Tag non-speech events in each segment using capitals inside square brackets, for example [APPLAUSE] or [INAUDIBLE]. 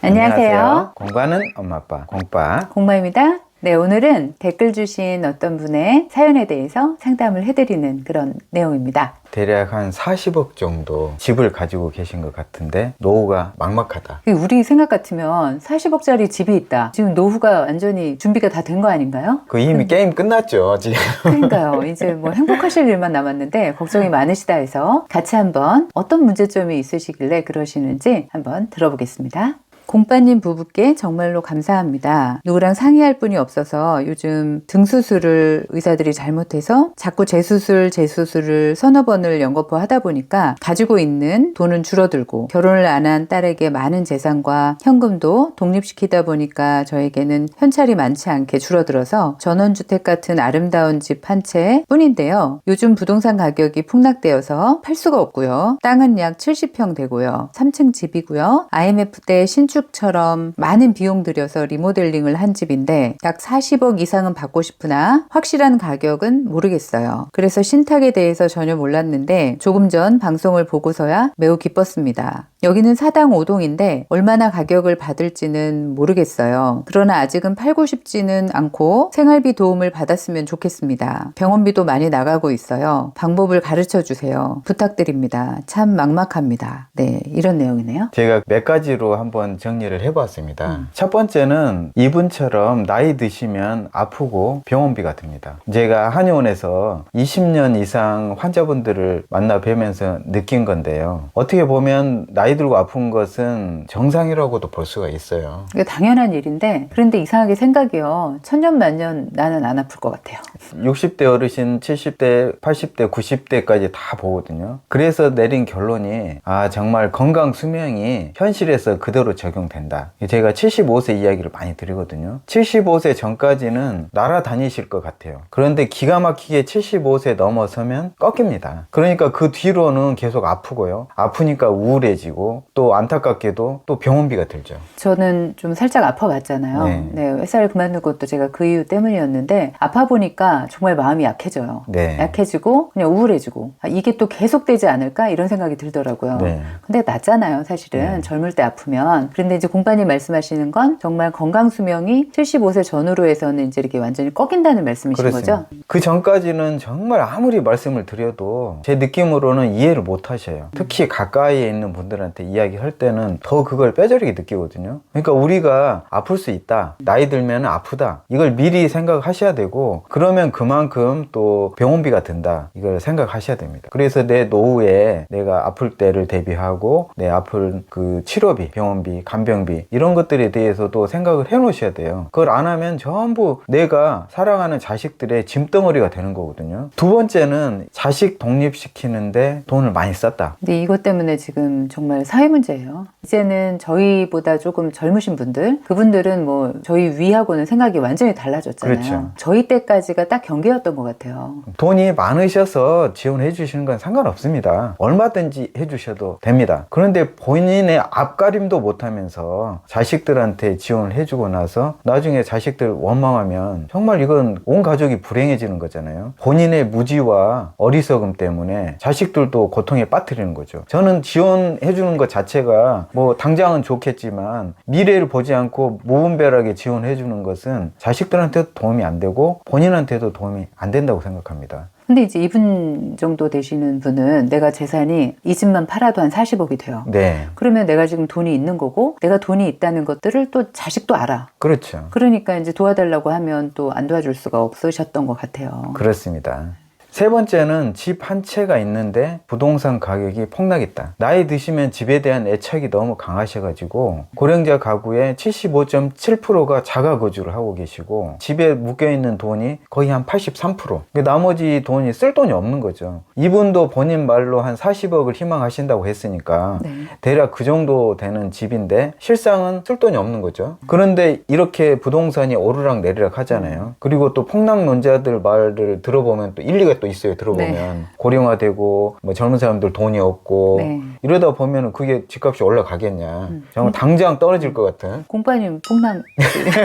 안녕하세요. 공부하는 엄마 아빠 공빠. 공마입니다. 네, 오늘은 댓글 주신 어떤 분의 사연에 대해서 상담을 해드리는 그런 내용입니다. 대략 한 40억 정도 집을 가지고 계신 것 같은데 노후가 막막하다. 우리 생각 같으면 40억짜리 집이 있다. 지금 노후가 완전히 준비가 다 된 거 아닌가요? 그 이미 게임 끝났죠 지금. 그러니까요. [LAUGHS] 이제 뭐 행복하실 일만 남았는데 걱정이 많으시다 해서 같이 한번 어떤 문제점이 있으시길래 그러시는지 한번 들어보겠습니다. 공빠님 부부께 정말로 감사합니다. 누구랑 상의할 분이 없어서 요즘 등 수술을 의사들이 잘못해서 자꾸 재수술, 재수술을 서너 번을 연거푸 하다 보니까 가지고 있는 돈은 줄어들고 결혼을 안 한 딸에게 많은 재산과 현금도 독립시키다 보니까 저에게는 현찰이 많지 않게 줄어들어서 전원주택 같은 아름다운 집 한 채 뿐인데요. 요즘 부동산 가격이 폭락되어서 팔 수가 없고요. 땅은 약 70평 되고요. 3층 집이고요. IMF 때 신축 처럼 많은 비용 들여서 리모델링을 한 집인데 약 40억 이상은 받고 싶으나 확실한 가격은 모르겠어요. 그래서 신탁에 대해서 전혀 몰랐는데 조금 전 방송을 보고서야 매우 기뻤습니다. 여기는 사당 5동인데 얼마나 가격을 받을지는 모르겠어요. 그러나 아직은 팔고 싶지는 않고 생활비 도움을 받았으면 좋겠습니다. 병원비도 많이 나가고 있어요. 방법을 가르쳐 주세요. 부탁드립니다. 참 막막합니다. 네, 이런 내용이네요. 제가 몇 가지로 한번 정리를 해봤습니다. 음. 첫 번째는 이분처럼 나이 드시면 아프고 병원비가 듭니다. 제가 한의원에서 20년 이상 환자분들을 만나 뵈면서 느낀 건데요. 어떻게 보면 나이 들고 아픈 것은 정상이라고도 볼 수가 있어요. 이게 당연한 일인데 그런데 이상하게 생각이요. 천년 만년 나는 안 아플 것 같아요. 60대 어르신, 70대, 80대, 90대까지 다 보거든요. 그래서 내린 결론이 아 정말 건강 수명이 현실에서 그대로 적용 된다. 제가 75세 이야기를 많이 드리거든요. 75세 전까지는 날아다니실 것 같아요. 그런데 기가 막히게 75세 넘어서면 꺾입니다. 그러니까 그 뒤로는 계속 아프고요. 아프니까 우울해지고 또 안타깝게도 또 병원비가 들죠. 저는 좀 살짝 아파봤잖아요. 네. 네. 회사를 그만둔 것도 제가 그 이유 때문이었는데 아파 보니까 정말 마음이 약해져요. 네. 약해지고 그냥 우울해지고 아, 이게 또 계속되지 않을까 이런 생각이 들더라고요. 네. 근데 낫잖아요, 사실은 네. 젊을 때 아프면. 그런데 이제 공파님 말씀하시는 건 정말 건강 수명이 75세 전후로 해서는 이제 이렇게 완전히 꺾인다는 말씀이신 그렇습니다. 거죠? 그 전까지는 정말 아무리 말씀을 드려도 제 느낌으로는 이해를 못 하셔요. 특히 가까이에 있는 분들한테 이야기할 때는 더 그걸 뼈저리게 느끼거든요. 그러니까 우리가 아플 수 있다. 나이 들면 아프다. 이걸 미리 생각하셔야 되고 그러면 그만큼 또 병원비가 든다. 이걸 생각하셔야 됩니다. 그래서 내 노후에 내가 아플 때를 대비하고 내 아플 그 치료비, 병원비, 간병비 이런 것들에 대해서도 생각을 해 놓으셔야 돼요. 그걸 안 하면 전부 내가 사랑하는 자식들의 짐덩어리가 되는 거거든요. 두 번째는 자식 독립시키는데 돈을 많이 썼다. 근데 이것 때문에 지금 정말 사회 문제예요. 이제는 저희보다 조금 젊으신 분들, 그분들은 뭐 저희 위하고는 생각이 완전히 달라졌잖아요. 그렇죠. 저희 때까지가 딱 경계였던 것 같아요. 돈이 많으셔서 지원해 주시는 건 상관없습니다. 얼마든지 해 주셔도 됩니다. 그런데 본인의 앞가림도 못 하면 서 자식들한테 지원을 해 주고 나서 나중에 자식들 원망하면 정말 이건 온 가족이 불행해지는 거잖아요. 본인의 무지와 어리석음 때문에 자식들도 고통에 빠뜨리는 거죠. 저는 지원해 주는 것 자체가 뭐 당장은 좋겠지만 미래를 보지 않고 무분별하게 지원해 주는 것은 자식들한테도 도움이 안 되고 본인한테도 도움이 안 된다고 생각합니다. 근데 이제 이분 정도 되시는 분은 내가 재산이 이 집만 팔아도 한 40억이 돼요. 네. 그러면 내가 지금 돈이 있는 거고 내가 돈이 있다는 것들을 또 자식도 알아. 그렇죠. 그러니까 이제 도와달라고 하면 또 안 도와줄 수가 없으셨던 것 같아요. 그렇습니다. 세 번째는 집 한 채가 있는데 부동산 가격이 폭락했다. 나이 드시면 집에 대한 애착이 너무 강하셔가지고 고령자 가구의 75.7%가 자가 거주를 하고 계시고 집에 묶여 있는 돈이 거의 한 83%. 나머지 돈이 쓸 돈이 없는 거죠. 이분도 본인 말로 한 40억을 희망하신다고 했으니까 네. 대략 그 정도 되는 집인데 실상은 쓸 돈이 없는 거죠. 그런데 이렇게 부동산이 오르락 내리락 하잖아요. 그리고 또 폭락론자들 말을 들어보면 또 일리가 또 있어요. 들어보면 네. 고령화되고 뭐 젊은 사람들 돈이 없고 네. 이러다 보면은 그게 집값이 올라가겠냐. 음. 정말 당장 떨어질 것 같은 공파님 폭락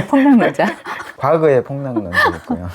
폭락 맞아? 과거에 폭락난 적 있고요.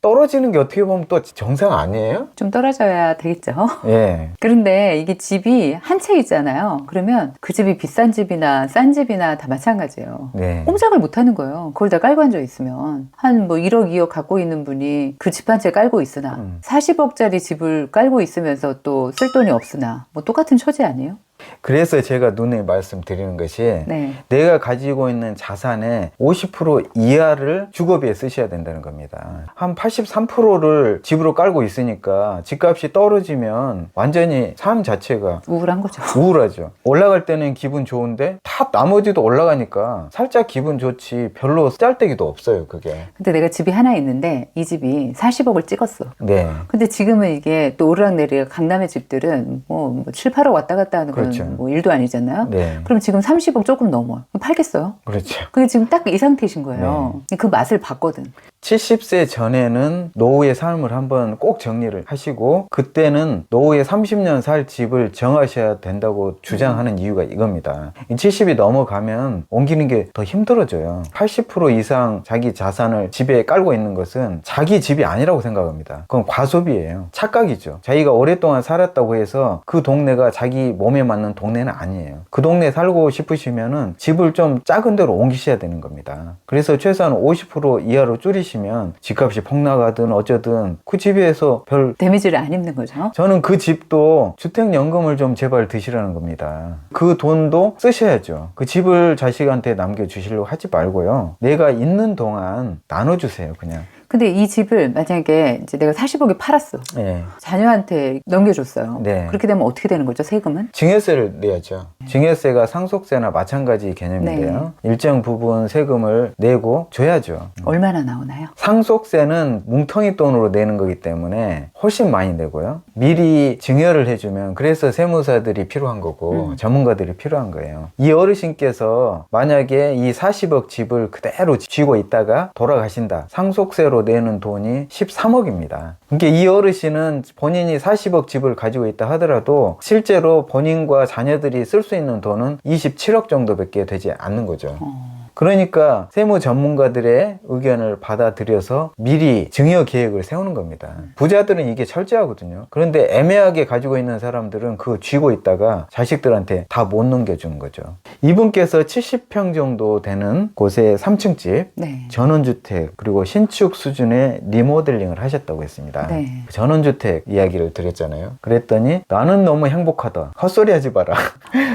떨어지는 게 어떻게 보면 또 정상 아니에요? 좀 떨어져야 되겠죠. [LAUGHS] 예. 그런데 이게 집이 한 채 있잖아요. 그러면 그 집이 비싼 집이나 싼 집이나 다 마찬가지예요. 네. 꼼짝을 못 하는 거예요. 그걸 다 깔고 앉아 있으면. 한 뭐 1억, 2억 갖고 있는 분이 그 집 한 채 깔고 있으나 음. 40억짜리 집을 깔고 있으면서 또 쓸 돈이 없으나 뭐 똑같은 처지 아니에요? 그래서 제가 눈에 말씀드리는 것이 네. 내가 가지고 있는 자산의 50% 이하를 주거비에 쓰셔야 된다는 겁니다. 한 83%를 집으로 깔고 있으니까 집값이 떨어지면 완전히 삶 자체가 우울한 거죠. 우울하죠. 올라갈 때는 기분 좋은데 다 나머지도 올라가니까 살짝 기분 좋지 별로 짤데기도 없어요, 그게. 근데 내가 집이 하나 있는데 이 집이 40억을 찍었어. 네. 근데 지금은 이게 또 오르락내리락 강남의 집들은 뭐, 뭐 7, 8억 왔다 갔다 하는 건 그렇죠. 뭐 일도 아니잖아요. 네. 그럼 지금 30억 조금 넘어요. 팔겠어요? 그렇죠. 그게 지금 딱 이 상태신 거예요. 네. 그 맛을 봤거든. 70세 전에는 노후의 삶을 한번 꼭 정리를 하시고 그때는 노후에 30년 살 집을 정하셔야 된다고 주장하는 이유가 이겁니다. 70이 넘어가면 옮기는 게 더 힘들어져요. 80% 이상 자기 자산을 집에 깔고 있는 것은 자기 집이 아니라고 생각합니다. 그건 과소비예요. 착각이죠. 자기가 오랫동안 살았다고 해서 그 동네가 자기 몸에 맞는 동네는 아니에요. 그 동네 살고 싶으시면은 집을 좀 작은 데로 옮기셔야 되는 겁니다. 그래서 최소한 50% 이하로 줄이시 면 집값이 폭락하든 어쩌든 그 집에서 별 데미지를 안 입는 거죠. 저는 그 집도 주택연금을 좀 제발 드시라는 겁니다. 그 돈도 쓰셔야죠. 그 집을 자식한테 남겨주시려고 하지 말고요. 내가 있는 동안 나눠주세요, 그냥. 근데 이 집을 만약에 이제 내가 40억에 팔았어. 예. 자녀한테 넘겨줬어요. 네. 그렇게 되면 어떻게 되는 거죠, 세금은? 증여세를 내야죠. 증여세가 상속세나 마찬가지 개념인데요. 일정 부분 세금을 내고 줘야죠. 얼마나 나오나요? 상속세는 뭉텅이 돈으로 내는 거기 때문에 훨씬 많이 내고요. 미리 증여를 해주면 그래서 세무사들이 필요한 거고 음. 전문가들이 필요한 거예요. 이 어르신께서 만약에 이 40억 집을 그대로 쥐고 있다가 돌아가신다. 상속세로 내는 돈이 13억입니다. 그러니까 이 어르신은 본인이 40억 집을 가지고 있다 하더라도 실제로 본인과 자녀들이 쓸 수 있는 돈은 27억 정도밖에 되지 않는 거죠. 어. 그러니까 세무 전문가들의 의견을 받아들여서 미리 증여 계획을 세우는 겁니다. 부자들은 이게 철저하거든요. 그런데 애매하게 가지고 있는 사람들은 그거 쥐고 있다가 자식들한테 다 못 넘겨주는 거죠. 이분께서 70평 정도 되는 곳에 3층 집, 네. 전원주택, 그리고 신축 수준의 리모델링을 하셨다고 했습니다. 네. 전원주택 이야기를 드렸잖아요. 그랬더니 나는 너무 행복하다. 헛소리 하지 마라.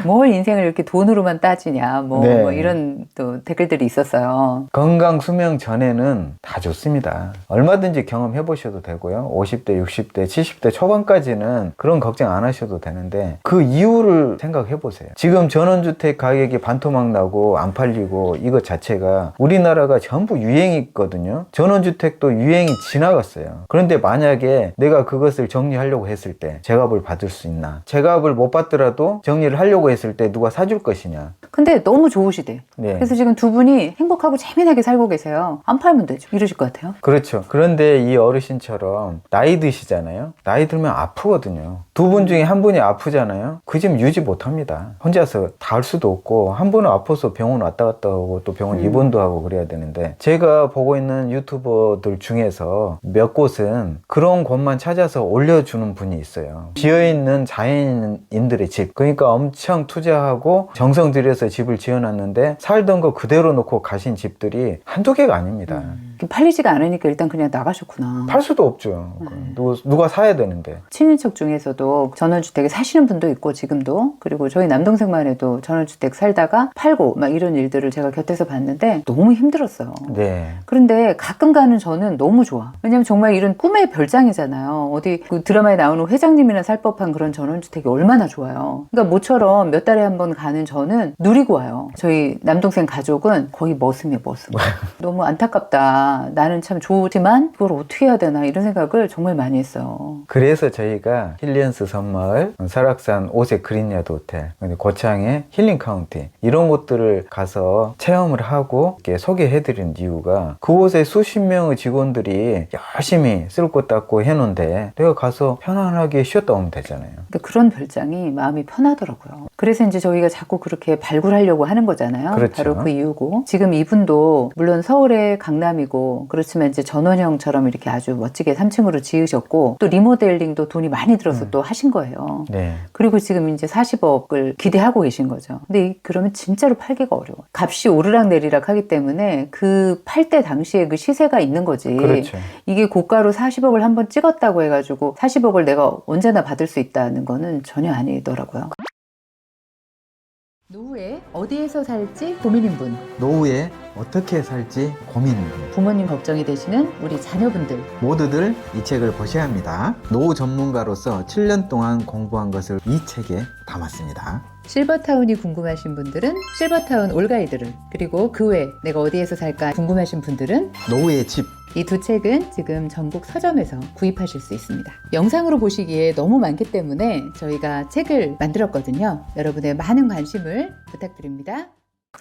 뭘 인생을 이렇게 돈으로만 따지냐, 뭐, 네. 뭐 이런 또 댓글들이 있었어요. 건강 수명 전에는 다 좋습니다. 얼마든지 경험해 보셔도 되고요. 50대, 60대, 70대 초반까지는 그런 걱정 안 하셔도 되는데 그 이유를 생각해 보세요. 지금 전원주택 가격이 반토막 나고 안 팔리고 이것 자체가 우리나라가 전부 유행이거든요. 전원주택도 유행이 지나갔어요. 그런데 만약에 내가 그것을 정리하려고 했을 때 제값을 받을 수 있나? 제값을 못 받더라도 정리를 하려고 했을 때 누가 사줄 것이냐? 근데 너무 좋으시대. 네. 그래서 지금 두 분이 행복하고 재미나게 살고 계세요. 안 팔면 되죠. 이러실 것 같아요. 그렇죠. 그런데 이 어르신처럼 나이 드시잖아요. 나이 들면 아프거든요. 두 분 중에 한 분이 아프잖아요. 그 집 유지 못 합니다. 혼자서 다 할 수도 없고, 한 분은 아파서 병원 왔다 갔다 하고, 또 병원 음. 입원도 하고 그래야 되는데, 제가 보고 있는 유튜버들 중에서 몇 곳은 그런 곳만 찾아서 올려주는 분이 있어요. 지어있는 자연인들의 집. 그러니까 엄청 투자하고 정성 들여서 집을 지어놨는데, 살던 거 그 대로 놓고 가신 집들이 한두 개가 아닙니다. 팔리지가 않으니까 일단 그냥 나가셨구나. 팔 수도 없죠. 누가, 누가 사야 되는데. 친인척 중에서도 전원주택에 사시는 분도 있고 지금도 그리고 저희 남동생만 해도 전원주택 살다가 팔고 막 이런 일들을 제가 곁에서 봤는데 너무 힘들었어요. 네. 그런데 가끔 가는 저는 너무 좋아. 왜냐면 정말 이런 꿈의 별장이잖아요. 어디 그 드라마에 나오는 회장님이나 살 법한 그런 전원주택이 얼마나 좋아요. 그러니까 모처럼 몇 달에 한 번 가는 저는 누리고 와요. 저희 남동생 가족 은 거의 머슴이에요, 머슴. [LAUGHS] 너무 안타깝다. 나는 참 좋지만 그걸 어떻게 해야 되나 이런 생각을 정말 많이 했어요. 그래서 저희가 힐리언스 섬마을, 설악산 오색 그린야드 호텔, 근데 고창의 힐링 카운티 이런 곳들을 가서 체험을 하고 소개해드린 이유가 그곳에 수십 명의 직원들이 열심히 쓸곳 닦고 해놓은데 내가 가서 편안하게 쉬었다 오면 되잖아요. 그러니까 그런 별장이 마음이 편하더라고요. 그래서 이제 저희가 자꾸 그렇게 발굴하려고 하는 거잖아요. 그렇죠. 바로 그 이유 고. 지금 이분도 물론 서울의 강남이고 그렇지만 이제 전원형처럼 이렇게 아주 멋지게 3층으로 지으셨고 또 리모델링도 돈이 많이 들어서 음. 또 하신 거예요. 네. 그리고 지금 이제 40억을 기대하고 계신 거죠. 근데 이- 그러면 진짜로 팔기가 어려워. 값이 오르락 내리락 하기 때문에 그 팔 때 당시에 그 시세가 있는 거지. 그렇죠. 이게 고가로 40억을 한번 찍었다고 해가지고 40억을 내가 언제나 받을 수 있다는 거는 전혀 아니더라고요. 노후에 어디에서 살지 고민인 분, 노후에 어떻게 살지 고민인 분 부모님 걱정이 되시는 우리 자녀분들, 모두들 이 책을 보셔야 합니다. 노후 전문가로서 7년 동안 공부한 것을 이 책에 담았습니다. 실버타운이 궁금하신 분들은 실버타운 올가이드를, 그리고 그 외 내가 어디에서 살까 궁금하신 분들은 노후의 집 이 두 책은 지금 전국 서점에서 구입하실 수 있습니다. 영상으로 보시기에 너무 많기 때문에 저희가 책을 만들었거든요. 여러분의 많은 관심을 부탁드립니다.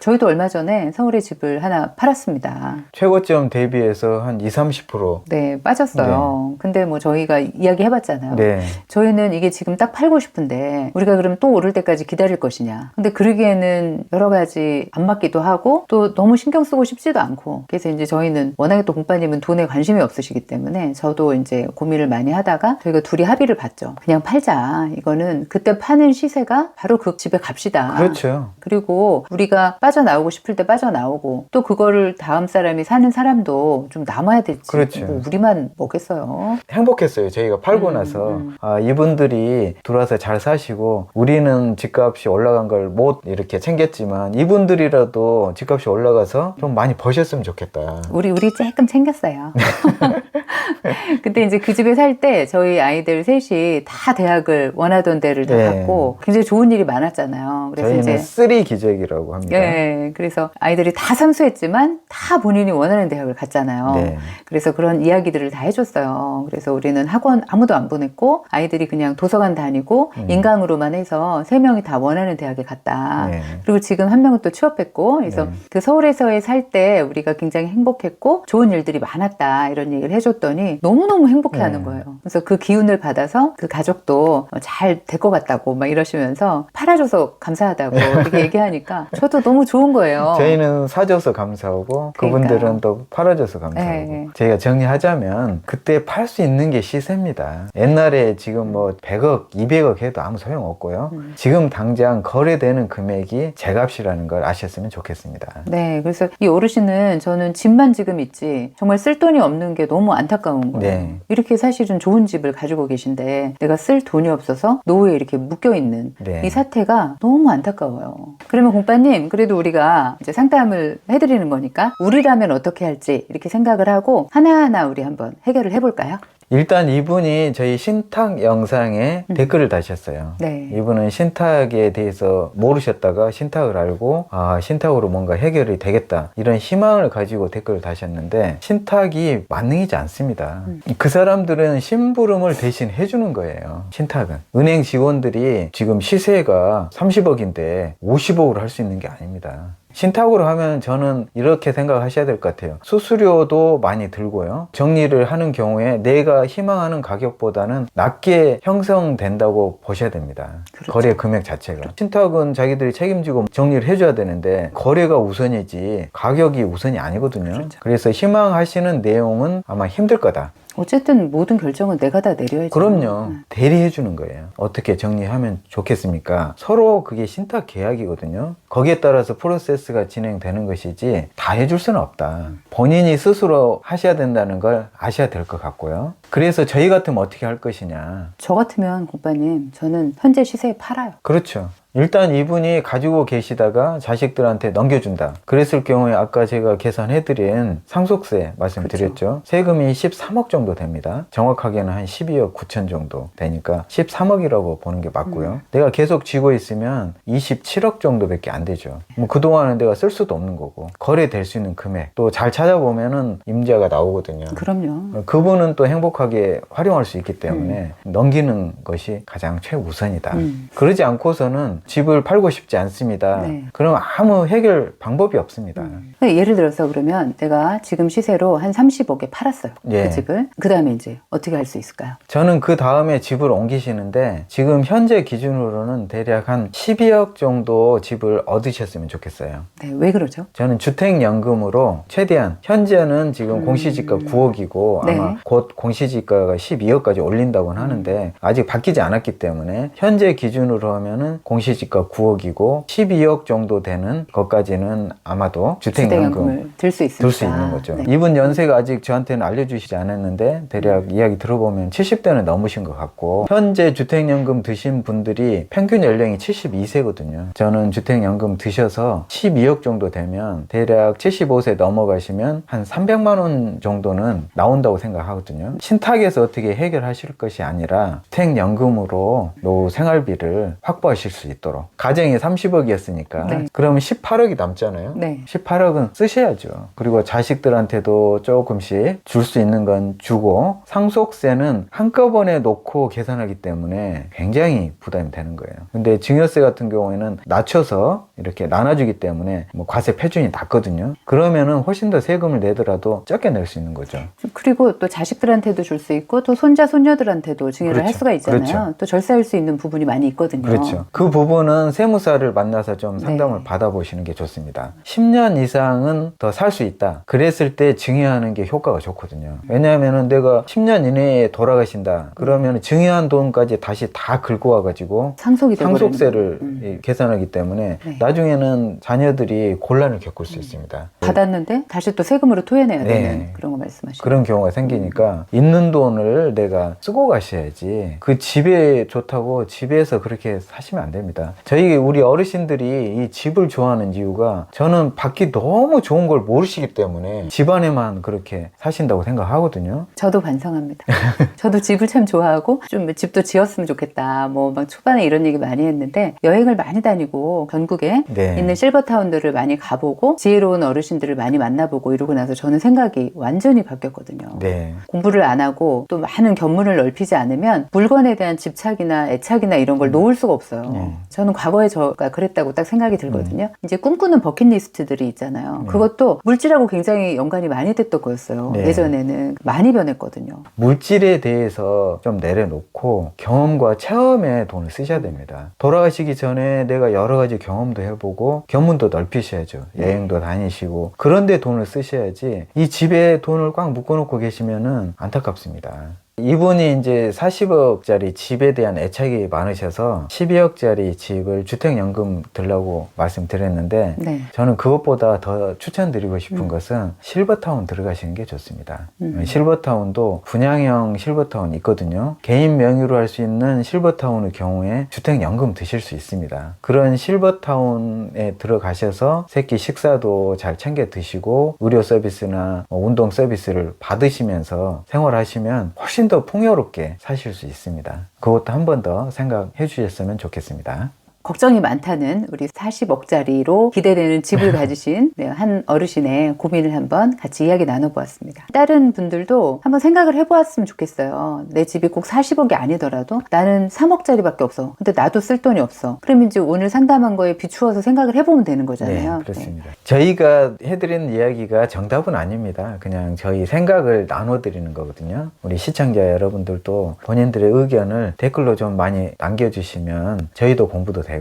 저희도 얼마 전에 서울에 집을 하나 팔았습니다. 최고점 대비해서 한 2, 30%. 네, 빠졌어요. 근데 뭐 저희가 이야기 해봤잖아요. 네. 저희는 이게 지금 딱 팔고 싶은데 우리가 그럼 또 오를 때까지 기다릴 것이냐. 근데 그러기에는 여러 가지 안 맞기도 하고 또 너무 신경 쓰고 싶지도 않고 그래서 이제 저희는 워낙에 또 공빠님은 돈에 관심이 없으시기 때문에 저도 이제 고민을 많이 하다가 저희가 둘이 합의를 봤죠. 그냥 팔자. 이거는 그때 파는 시세가 바로 그 집의 값이다. 그렇죠. 그리고 우리가 빠져나오고 싶을 때 빠져나오고 또 그거를 다음 사람이 사는 사람도 좀 남아야 되지. 그렇죠. 뭐 우리만 먹겠어요. 행복했어요. 저희가 팔고 음, 나서 음. 아, 이분들이 들어와서 잘 사시고 우리는 집값이 올라간 걸 못 이렇게 챙겼지만 이분들이라도 집값이 올라가서 좀 많이 버셨으면 좋겠다. 우리 우리 조금 챙겼어요. [LAUGHS] [LAUGHS] 근데 이제 그 집에 살 때 저희 아이들 셋이 다 대학을 원하던 데를 다 네. 갔고 굉장히 좋은 일이 많았잖아요. 그래서 저희는 이제 쓰리 기적이라고 합니다. 예, 그래서 아이들이 다 삼수했지만 다 본인이 원하는 대학을 갔잖아요. 네. 그래서 그런 이야기들을 다 해줬어요. 그래서 우리는 학원 아무도 안 보냈고 아이들이 그냥 도서관 다니고 음. 인강으로만 해서 세 명이 다 원하는 대학에 갔다. 네. 그리고 지금 한 명은 또 취업했고 그래서 네. 그 서울에서의 살 때 우리가 굉장히 행복했고 좋은 일들이 많았다 이런 얘기를 해줬 더니 너무너무 행복해하는 네. 거예요. 그래서 그 기운을 받아서 그 가족도 잘 될 것 같다고 막 이러시면서 팔아줘서 감사하다고 이렇게 얘기하니까 저도 너무 좋은 거예요. 저희는 사줘서 감사하고 그분들은 그러니까요. 또 팔아줘서 감사하고 네. 저희가 정리하자면 그때 팔 수 있는 게 시세입니다. 옛날에 지금 뭐 100억, 200억 해도 아무 소용없고요. 음. 지금 당장 거래되는 금액이 제 값이라는 걸 아셨으면 좋겠습니다. 네, 그래서 이 어르신은 저는 집만 지금 있지 정말 쓸 돈이 없는 게 너무 안 타까운 거예요. 네. 이렇게 사실은 좋은 집을 가지고 계신데 내가 쓸 돈이 없어서 노후에 이렇게 묶여 있는 네. 이 사태가 너무 안타까워요. 그러면 공빠님, 그래도 우리가 이제 상담을 해드리는 거니까 우리라면 어떻게 할지 이렇게 생각을 하고 하나하나 우리 한번 해결을 해볼까요? 일단 이분이 저희 신탁 영상에 음. 댓글을 다셨어요. 네. 이분은 신탁에 대해서 모르셨다가 신탁을 알고 아 신탁으로 뭔가 해결이 되겠다 이런 희망을 가지고 댓글을 다셨는데 신탁이 만능이지 않습니다. 음. 그 사람들은 심부름을 대신 해주는 거예요. 신탁은 은행 직원들이 지금 시세가 30억인데 50억으로 할 수 있는 게 아닙니다. 신탁으로 하면 저는 이렇게 생각하셔야 될 것 같아요. 수수료도 많이 들고요. 정리를 하는 경우에 내가 희망하는 가격보다는 낮게 형성된다고 보셔야 됩니다. 그렇죠. 거래 금액 자체가. 신탁은 자기들이 책임지고 정리를 해줘야 되는데 거래가 우선이지 가격이 우선이 아니거든요. 그렇죠. 그래서 희망하시는 내용은 아마 힘들 거다. 어쨌든 모든 결정은 내가 다 내려야죠. 그럼요. 음. 대리해 주는 거예요. 어떻게 정리하면 좋겠습니까? 서로 그게 신탁 계약이거든요. 거기에 따라서 프로세스가 진행되는 것이지 다 해줄 수는 없다. 본인이 스스로 하셔야 된다는 걸 아셔야 될 것 같고요. 그래서 저희 같으면 어떻게 할 것이냐. 저 같으면 공빠님, 저는 현재 시세에 팔아요. 그렇죠. 일단 이분이 가지고 계시다가 자식들한테 넘겨준다. 그랬을 경우에 아까 제가 계산해드린 상속세 말씀드렸죠. 세금이 13억 정도 됩니다. 정확하게는 한 12억 9천 정도 되니까 13억이라고 보는 게 맞고요. 내가 계속 쥐고 있으면 27억 정도밖에 안 되죠. 뭐 그동안은 내가 쓸 수도 없는 거고 거래될 수 있는 금액 또 잘 찾아보면은 임자가 나오거든요. 그럼요. 그분은 또 행복하게 활용할 수 있기 때문에 넘기는 것이 가장 최우선이다. 음. 그러지 않고서는 집을 팔고 싶지 않습니다. 네. 그럼 아무 해결 방법이 없습니다. 그러니까 예를 들어서 그러면 내가 지금 시세로 한 30억에 팔았어요. 예. 그 집을. 그 다음에 이제 어떻게 할 수 있을까요? 저는 그 다음에 집을 옮기시는데 지금 현재 기준으로는 대략 한 12억 정도 집을 얻으셨으면 좋겠어요. 네, 왜 그러죠? 저는 주택연금으로 최대한 현재는 지금 공시지가 9억이고 네. 아마 곧 공시지가가 12억까지 올린다고는 하는데 아직 바뀌지 않았기 때문에 현재 기준으로 하면은 공시 지가 9억이고 12억 정도 되는 것까지는 아마도 주택연금 들 수 있습니다. 들수 있는 거죠. 네. 이분 연세가 아직 저한테는 알려주시지 않았는데 대략 이야기 들어보면 70대는 넘으신 것 같고 현재 주택연금 드신 분들이 평균 연령이 72세거든요. 저는 주택연금 드셔서 12억 정도 되면 대략 75세 넘어가시면 한 300만 원 정도는 나온다고 생각하거든요. 신탁에서 어떻게 해결하실 것이 아니라 주택연금으로 노후 생활비를 확보하실 수 있 도록 가정이 30억이었으니까 네. 그러면 18억이 남잖아요. 네. 18억은 쓰셔야죠. 그리고 자식들한테도 조금씩 줄 수 있는 건 주고 상속세는 한꺼번에 놓고 계산하기 때문에 굉장히 부담이 되는 거예요. 근데 증여세 같은 경우에는 낮춰서 이렇게 나눠주기 때문에 뭐 과세 표준이 낮거든요. 그러면은 훨씬 더 세금을 내더라도 적게 낼 수 있는 거죠. 그리고 또 자식들한테도 줄 수 있고 또 손자 손녀들한테도 증여를 할 그렇죠. 수가 있잖아요. 그렇죠. 또 절세할 수 있는 부분이 많이 있거든요. 그렇죠. 그 부분 은 세무사를 만나서 좀 상담을 네. 받아보시는 게 좋습니다. 10년 이상은 더 살 수 있다. 그랬을 때 증여하는 게 효과가 좋거든요. 왜냐하면은 내가 10년 이내에 돌아가신다. 그러면 증여한 돈까지 다시 다 긁고 와가지고 상속이 상속세를 음. 이- 계산하기 때문에 네. 나중에는 자녀들이 곤란을 겪을 수 있습니다. 받았는데 다시 또 세금으로 토해내야 네. 되는 그런 거 말씀하시죠. 그런 경우가 생기니까 있는 돈을 내가 쓰고 가셔야지 그 집에 좋다고 집에서 그렇게 사시면 안 됩니다. 저희 우리 어르신들이 이 집을 좋아하는 이유가 저는 밖이 너무 좋은 걸 모르시기 때문에 집 안에만 그렇게 사신다고 생각하거든요. 저도 반성합니다. [LAUGHS] 저도 집을 참 좋아하고 좀 집도 지었으면 좋겠다. 뭐 막 초반에 이런 얘기 많이 했는데 여행을 많이 다니고 전국에 네. 있는 실버타운들을 많이 가보고 지혜로운 어르신들을 많이 만나보고 이러고 나서 저는 생각이 완전히 바뀌었거든요. 네. 공부를 안 하고 또 많은 견문을 넓히지 않으면 물건에 대한 집착이나 애착이나 이런 걸 놓을 수가 없어요. 네. 저는 과거에 저가 그랬다고 딱 생각이 들거든요. 이제 꿈꾸는 버킷리스트들이 있잖아요. 네. 그것도 물질하고 굉장히 연관이 많이 됐던 거였어요. 네. 예전에는 많이 변했거든요. 물질에 대해서 좀 내려놓고 경험과 체험에 돈을 쓰셔야 됩니다. 돌아가시기 전에 내가 여러 가지 경험도 해보고 견문도 넓히셔야죠. 여행도 다니시고 그런데 돈을 쓰셔야지 이 집에 돈을 꽉 묶어놓고 계시면은 안타깝습니다. 이분이 이제 40억짜리 집에 대한 애착이 많으셔서 12억짜리 집을 주택연금 들라고 말씀드렸는데 네. 저는 그것보다 더 추천드리고 싶은 음. 것은 실버타운 들어가시는 게 좋습니다. 음. 실버타운도 분양형 실버타운 있거든요. 개인 명의로 할 수 있는 실버타운의 경우에 주택연금 드실 수 있습니다. 그런 실버타운에 들어가셔서 새끼 식사도 잘 챙겨 드시고 의료 서비스나 뭐 운동 서비스를 받으시면서 생활하시면 훨씬 더 풍요롭게 사실 수 있습니다. 그것도 한 번 더 생각해 주셨으면 좋겠습니다. 걱정이 많다는 우리 40억짜리로 기대되는 집을 가지신 네, 한 어르신의 고민을 한번 같이 이야기 나눠보았습니다. 다른 분들도 한번 생각을 해보았으면 좋겠어요. 내 집이 꼭 40억이 아니더라도 나는 3억짜리밖에 없어. 근데 나도 쓸 돈이 없어. 그럼 이제 오늘 상담한 거에 비추어서 생각을 해보면 되는 거잖아요. 네, 그렇습니다. 저희가 해드리는 이야기가 정답은 아닙니다. 그냥 저희 생각을 나눠드리는 거거든요. 우리 시청자 여러분들도 본인들의 의견을 댓글로 좀 많이 남겨주시면 저희도 공부도 되고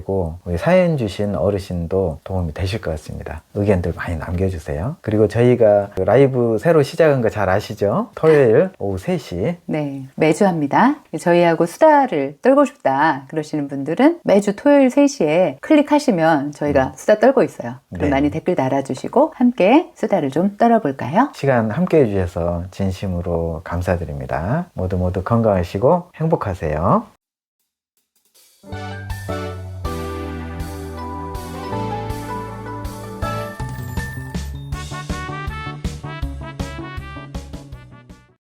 우리 사연 주신 어르신도 도움이 되실 것 같습니다. 의견들 많이 남겨주세요. 그리고 저희가 그 라이브 새로 시작한 거 잘 아시죠? 토요일 오후 3시 네, 매주 합니다. 저희하고 수다를 떨고 싶다 그러시는 분들은 매주 토요일 3시에 클릭하시면 저희가 수다 떨고 있어요. 그럼 네. 많이 댓글 달아주시고 함께 수다를 좀 떨어볼까요? 시간 함께 해주셔서 진심으로 감사드립니다. 모두 모두 건강하시고 행복하세요.